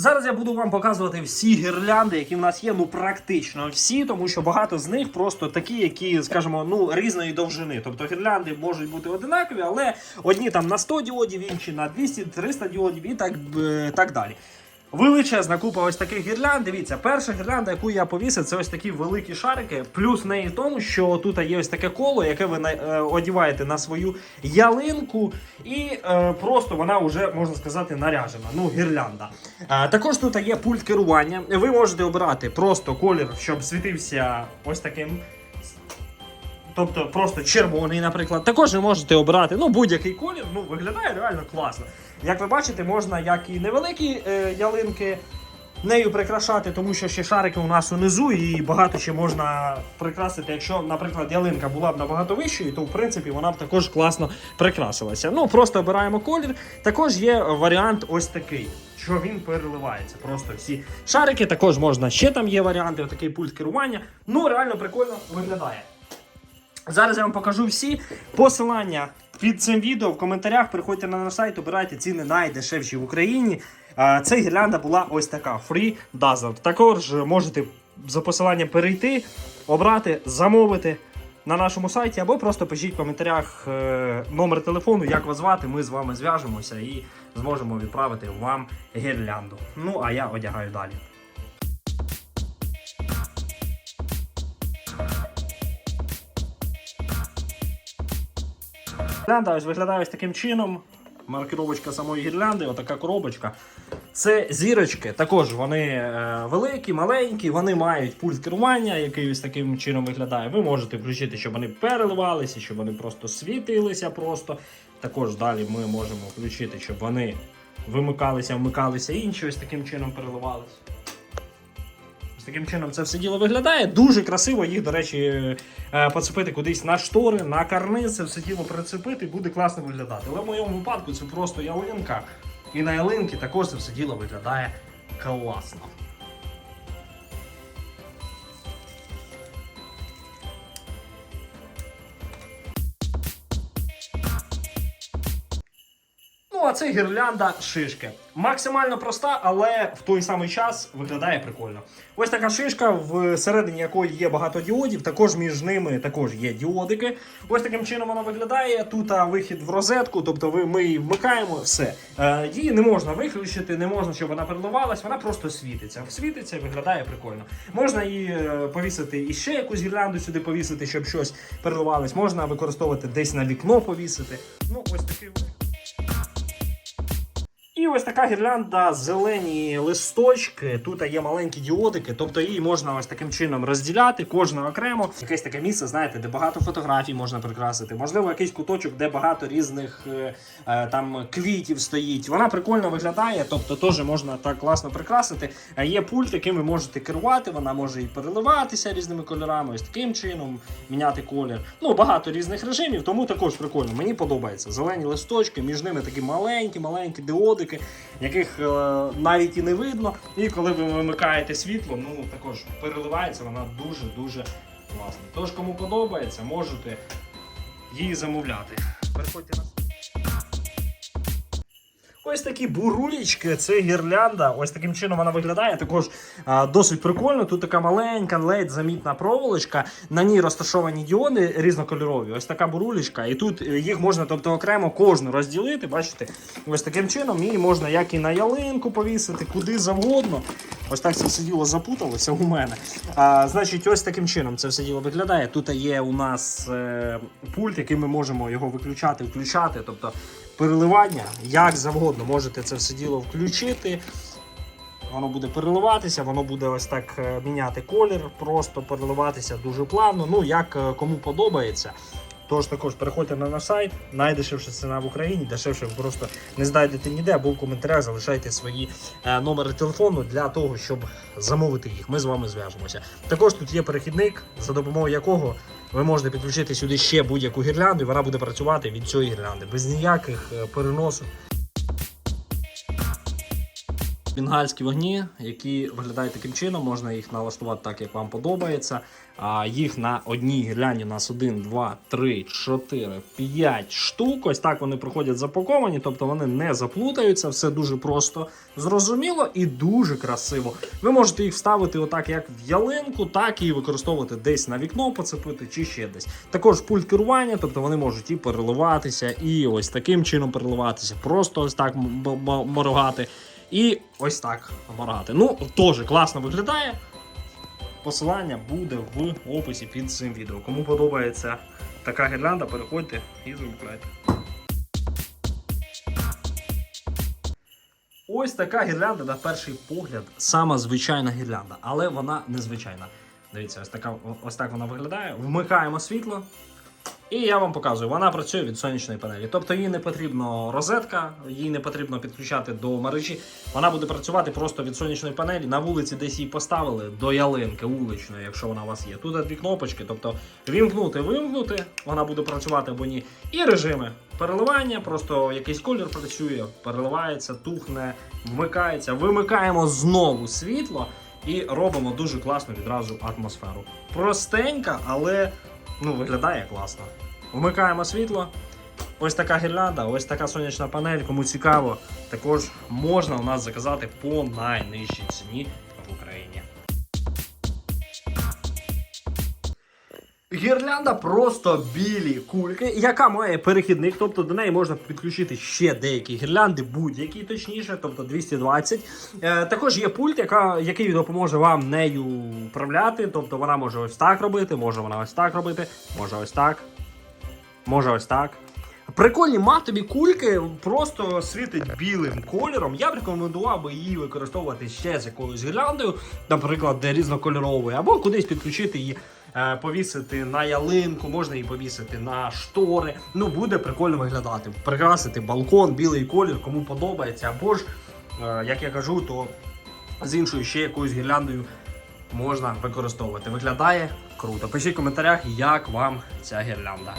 Зараз я буду вам показувати всі гірлянди, які в нас є, ну практично всі, тому що багато з них просто такі, які, скажімо, ну різної довжини. Тобто гірлянди можуть бути одинакові, але одні там на 100 діодів, інші на 200-300 діодів і так, е, так далі. Величезна купа ось таких гірлянд. Дивіться, перша гірлянда, яку я повісив, це ось такі великі шарики. Плюс неї тому, що тут є ось таке коло, яке ви на- е, одіваєте на свою ялинку, і е, просто вона вже можна сказати наряжена. Ну, гірлянда. Е, також тут є пульт керування. Ви можете обирати просто колір, щоб світився ось таким. Тобто просто червоний, наприклад. Також ви можете обирати ну, будь-який колір, ну виглядає реально класно. Як ви бачите, можна як і невеликі е, ялинки нею прикрашати, тому що ще шарики у нас унизу, і багато ще можна прикрасити. Якщо, наприклад, ялинка була б набагато вищою, то в принципі вона б також класно прикрасилася. Ну просто обираємо колір. Також є варіант ось такий. Що він переливається. Просто всі шарики також можна. Ще там є варіанти, отакий пульт керування. Ну, реально прикольно виглядає. Зараз я вам покажу всі посилання під цим відео в коментарях. Приходьте на наш сайт, обирайте ціни найдешевші в Україні. Ця гірлянда була ось така: Free Dazzle. Також можете за посиланням перейти, обрати, замовити на нашому сайті, або просто пишіть в коментарях е, номер телефону, як вас звати. Ми з вами зв'яжемося і зможемо відправити вам гірлянду. Ну а я одягаю далі. Гірлянда ось виглядає ось таким чином. Маркировочка самої гірлянди, отака коробочка. Це зірочки. Також вони е, великі, маленькі, вони мають пульт керування, який ось таким чином виглядає. Ви можете включити, щоб вони переливалися, щоб вони просто світилися. просто. Також далі ми можемо включити, щоб вони вимикалися, вмикалися інші, ось таким чином переливалися. Таким чином це все діло виглядає. Дуже красиво їх, до речі, е, поцепити кудись на штори, на карниз, це все діло прицепити, буде класно виглядати. Але в моєму випадку це просто ялинка. І на ялинці також це все діло виглядає класно. А це гірлянда шишки. Максимально проста, але в той самий час виглядає прикольно. Ось така шишка, всередині якої є багато діодів, також між ними також є діодики. Ось таким чином вона виглядає. Тут вихід в розетку, тобто ви, ми її вмикаємо, все. Е, її не можна виключити, не можна, щоб вона переливалась, вона просто світиться. Світиться і виглядає прикольно. Можна її е, повісити і ще якусь гірлянду сюди повісити, щоб щось переливалось. Можна використовувати десь на вікно повісити. Ну, ось такий вигляд. І ось така гірлянда, зелені листочки. Тут є маленькі діодики, тобто її можна ось таким чином розділяти, кожна окремо. Якесь таке місце, знаєте, де багато фотографій можна прикрасити. Можливо, якийсь куточок, де багато різних е, е, там квітів стоїть. Вона прикольно виглядає, тобто теж можна так класно прикрасити. Е, Є пульт, яким ви можете керувати, вона може і переливатися різними кольорами, ось таким чином міняти колір. Ну, багато різних режимів, тому також прикольно. Мені подобається. Зелені листочки, між ними такі маленькі, маленькі диодики, яких е, навіть і не видно. І коли ви вимикаєте світло, ну також переливається вона дуже-дуже класна. Тож, кому подобається, можете її замовляти. Переходьте на Ось такі бурулічки, це гірлянда. Ось таким чином вона виглядає. Також а, досить прикольно. Тут така маленька, ледь замітна проволочка. На ній розташовані діоди різнокольорові. Ось така бурулічка. І тут е, їх можна, тобто окремо кожну розділити. Бачите, ось таким чином її можна як і на ялинку повісити, куди завгодно. Ось так це все діло запуталося у мене. А, значить, ось таким чином це все діло виглядає. Тут є у нас е, пульт, який ми можемо його виключати, включати. Тобто переливання як завгодно можете це все діло включити. Воно буде переливатися, воно буде ось так е, міняти колір, просто переливатися дуже плавно. Ну, як е, кому подобається. Тож також переходьте на наш сайт, найдешевша ціна в Україні, дешевше ви просто не знайдете ніде, або в коментарях залишайте свої е, номери телефону для того, щоб замовити їх. Ми з вами зв'яжемося. Також тут є перехідник, за допомогою якого ви можете підключити сюди ще будь-яку гірлянду, і вона буде працювати від цієї гірлянди без ніяких е, переносів. бенгальські вогні, які виглядають таким чином. Можна їх налаштувати так, як вам подобається. А їх на одній гірлянді у нас 1, 2, 3, 4, 5 штук. Ось так вони проходять запаковані, тобто вони не заплутаються. Все дуже просто зрозуміло і дуже красиво. Ви можете їх вставити отак, як в ялинку, так і використовувати десь на вікно, поцепити чи ще десь. Також пульт керування, тобто вони можуть і переливатися, і ось таким чином переливатися, просто ось так моргати. І ось так моргати. Ну, теж класно виглядає. Посилання буде в описі під цим відео. Кому подобається така гірлянда, переходьте і замовляйте. Ось така гірлянда на перший погляд, сама звичайна гірлянда, але вона незвичайна. Дивіться, ось така ось так вона виглядає. Вмикаємо світло. І я вам показую, вона працює від сонячної панелі. Тобто їй не потрібна розетка, їй не потрібно підключати до мережі. Вона буде працювати просто від сонячної панелі. На вулиці десь її поставили до ялинки вуличної, якщо вона у вас є. Тут дві кнопочки, тобто вімкнути, вимкнути, вона буде працювати або ні. І режими переливання, просто якийсь колір працює, переливається, тухне, вмикається. Вимикаємо знову світло і робимо дуже класну відразу атмосферу. Простенька, але ну, виглядає класно. Вмикаємо світло. Ось така гірлянда, ось така сонячна панель. Кому цікаво, також можна у нас заказати по найнижчій ціні Гірлянда просто білі кульки, яка має перехідник, тобто до неї можна підключити ще деякі гірлянди, будь-які точніше, тобто 220. Е, також є пульт, яка, який допоможе вам нею управляти. Тобто вона може ось так робити, може вона ось так робити, може ось так, може ось так. Прикольні матові кульки просто світить білим кольором. Я б рекомендував би її використовувати ще з якоюсь гірляндою, наприклад, де різнокольоровою, або кудись підключити її, повісити на ялинку, можна її повісити на штори. Ну, буде прикольно виглядати. Прикрасити балкон, білий колір, кому подобається. Або ж, е, як я кажу, то з іншою ще якоюсь гірляндою можна використовувати. Виглядає круто. Пишіть в коментарях, як вам ця гірлянда.